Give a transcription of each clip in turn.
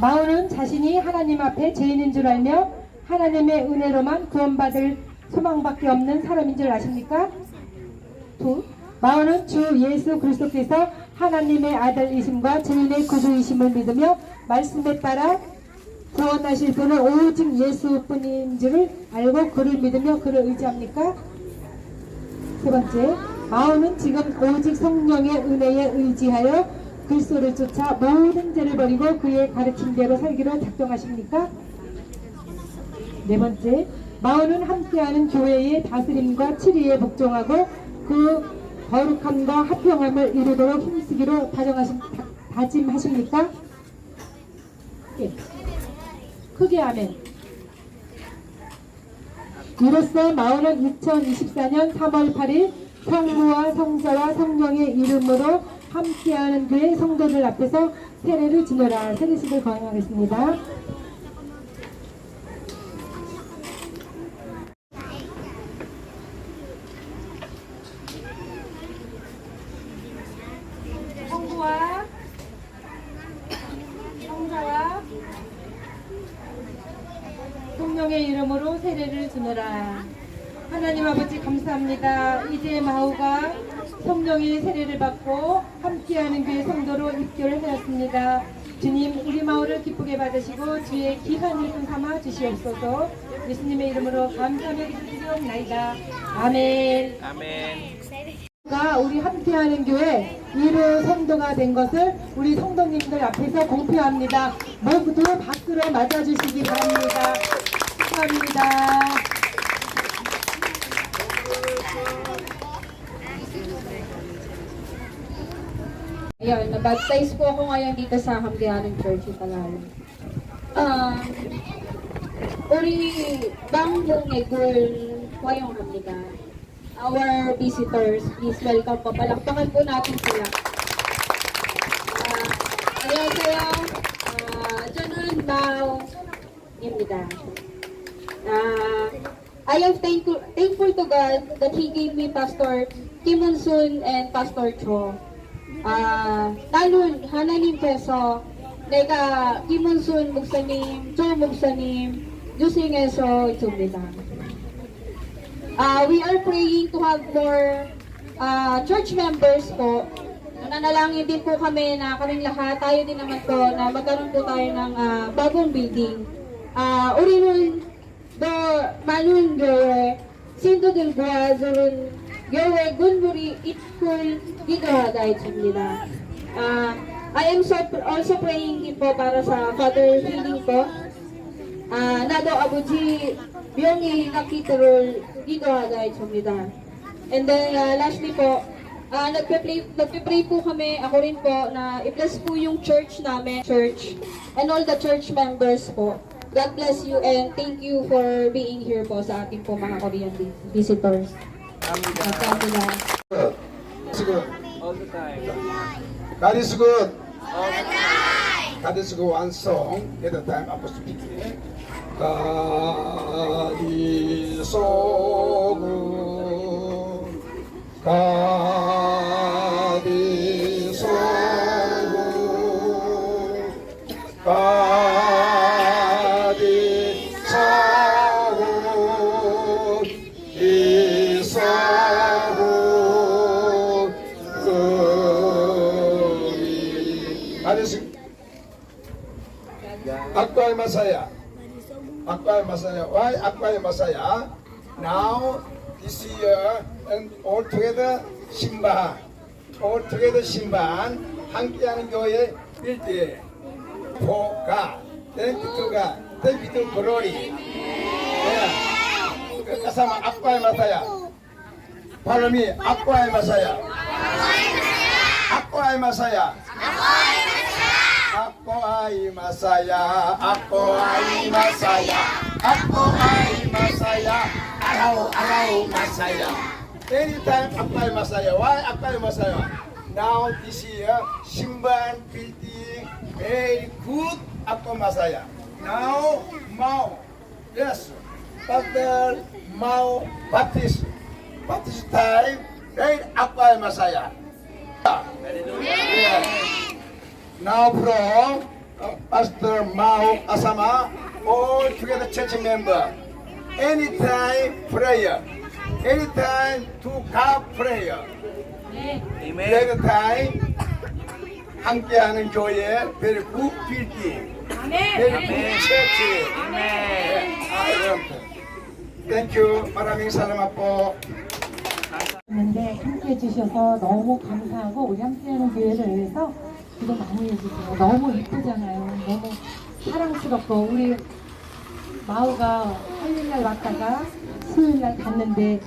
마오는 자신이 하나님 앞에 죄인인 줄 알며 하나님의 은혜로만 구원받을 소망밖에 없는 사람인 줄 아십니까? 두, 마오는 주 예수 그리스도께서 하나님의 아들이심과 죄인의 구주이심을 믿으며 말씀에 따라 구원하실 분은 오직 예수뿐인 줄을 알고 그를 믿으며 그를 의지합니까? 세 번째, 마오는 지금 오직 성령의 은혜에 의지하여 그리스도를 쫓아 모든 죄를 버리고 그의 가르침대로 살기로 작정하십니까? 네 번째, 마오는 함께하는 교회의 다스림과 치리에 복종하고 그 거룩함과 합평함을 이루도록 힘쓰기로 다정하신, 다, 다짐하십니까? 예. 크게 아멘. 이로써 마오는 2024년 3월 8일 성부와 성자와 성령의 이름으로 함께하는 교회 성도들 앞에서 세례를 지내라 세례식을 거행하겠습니다. 성부와 성자와 성령의 이름으로 세례를 주노라. 하나님 아버지 감사합니다. 이제 마오가 성령의 세례를 받고 함께하는 교회 성도로 입교를 하였습니다. 주님 우리 마오를 기쁘게 받으시고 주의 귀한 일꾼 삼아 주시옵소서. 예수님의 이름으로 감사하며 기도드리옵나이다. 아멘. 아멘. 가 우리 함께하는 교회 1호 성도가 된 것을 우리 성도님들 앞에서 공표합니다. 모두 박수로 맞아주시기 바랍니다. 축하합니다. Ayun, nabaptize po ako ngayon dito sa Hamdianan Church Italalong. Um, uri bang mong egul wayong hamdiga. Our visitors, please welcome po. Palakpakan po natin sila. Uh, ayaw kayo, uh, Janun Bao, Hamdiga. Uh, I am thankful, thankful to God that He gave me Pastor Kim Monsoon and Pastor Cho. Ah, uh, talon hananim peso deka ah, kimonsun buksanim chor buksanim jusing eso itsubita uh, ah, we are praying to have more uh, church members po. Nanalangin din po kami na kaming lahat tayo din naman po na magkaroon po tayo ng uh, bagong building. Uh, urinul do manun do sindo del buha zurun göre gunburi itkul dito guys nila. Uh, I am so, also praying din po para sa Father Healing po. Ah, nado abuji biyongi nakiturol dito guys nila. And then uh, lastly po, ah nagpe-pray, nagpe-pray po kami, ako rin po, na i-bless po yung church namin, church, and all the church members po. God bless you and thank you for being here po sa ating po mga Korean vi- visitors. That is good. All the time. That is good. One song at a time. Apostrophe. That is so. Masaya. Akbar Masaya. Why Akbar Masaya? Now, this year, and all together, Simba. All together, Simba. 함께하는 교회 빌드. For God. Thank you to God. Thank you to glory. Yeah. Kasama Akbar Masaya. Follow me. Akbar Masaya. Akbar Masaya. Ako ay masaya, ako ay masaya, ako ay masaya, araw-araw masaya. Anytime ako ay masaya. Why ako ay masaya? Now this year, Simban building very good ako masaya. Now, Mao, yes, Pastor Mao Baptist, Baptist time, very ako ay masaya. Yeah. Now from uh, Pastor Mao Asama, all together church member. Anytime prayer, anytime to God prayer. Amen. Every time 함께하는 교회 very good building, very good church. Amen. Thank you. Po. 있는데 함께 해주셔서 너무 감사하고 우리 함께하는 교회를 위해서 기도 많이 해주세요. 너무 이쁘잖아요. 너무 사랑스럽고 우리 마우가 화요일날 왔다가 수요일날 갔는데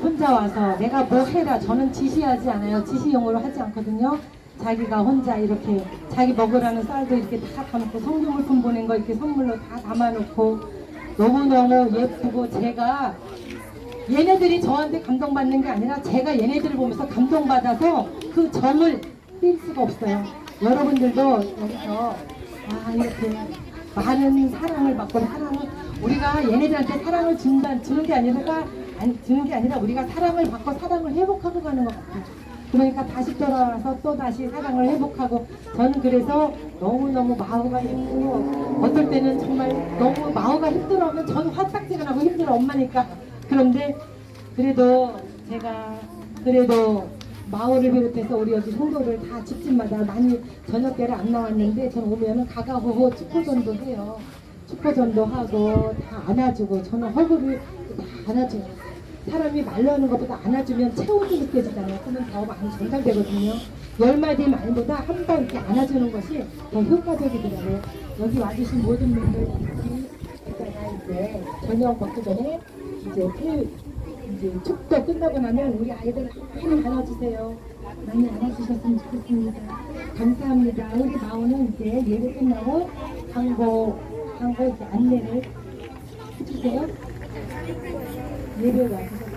혼자 와서 내가 뭐 해라 저는 지시하지 않아요. 지시용으로 하지 않거든요. 자기가 혼자 이렇게 자기 먹으라는 쌀도 이렇게 다 담고 성금물품 보낸 거 이렇게 선물로 다 담아놓고 너무너무 예쁘고 제가 얘네들이 저한테 감동받는 게 아니라 제가 얘네들을 보면서 감동받아서 그 정을 뗄 수가 없어요. 여러분들도 여기서 아 이렇게 많은 사랑을 받고 사랑을 우리가 얘네들한테 사랑을 준다 주는 게 아니라 아니 주는 게 아니라 우리가 사랑을 받고 사랑을 회복하고 가는 것 같아요. 그러니까 다시 돌아와서 또 다시 사랑을 회복하고 저는 그래서 너무 너무 마음가 힘들고 어떨 때는 정말 너무 마음가 힘들어하면 저는 화딱지가 나고 힘들어 엄마니까 그런데 그래도 제가 그래도 마을을 비롯해서 우리 여기 성도를 다 집집마다 많이 저녁 때를 안 나왔는데 저는 오면은 가가호호 축포전도 해요. 축포전도 하고 다 안아주고 저는 허구를 다 안아줘요. 사람이 말로 하는 것보다 안아주면 체온이 느껴지잖아요. 그러면 더 많이 전달되거든요. 열 마디 말보다 한 번 이렇게 안아주는 것이 더 효과적이더라고요. 여기 와주신 모든 분들 이따가 이제 저녁 먹기 전에 이제 폐 이제 축도 끝나고 나면 우리 아이들 많이 안아주세요. 많이 안아주셨으면 좋겠습니다. 감사합니다. 우리 마오는 이제 예배 끝나고 광고 광고 이제 안내를 해주세요. 예배 와주세요.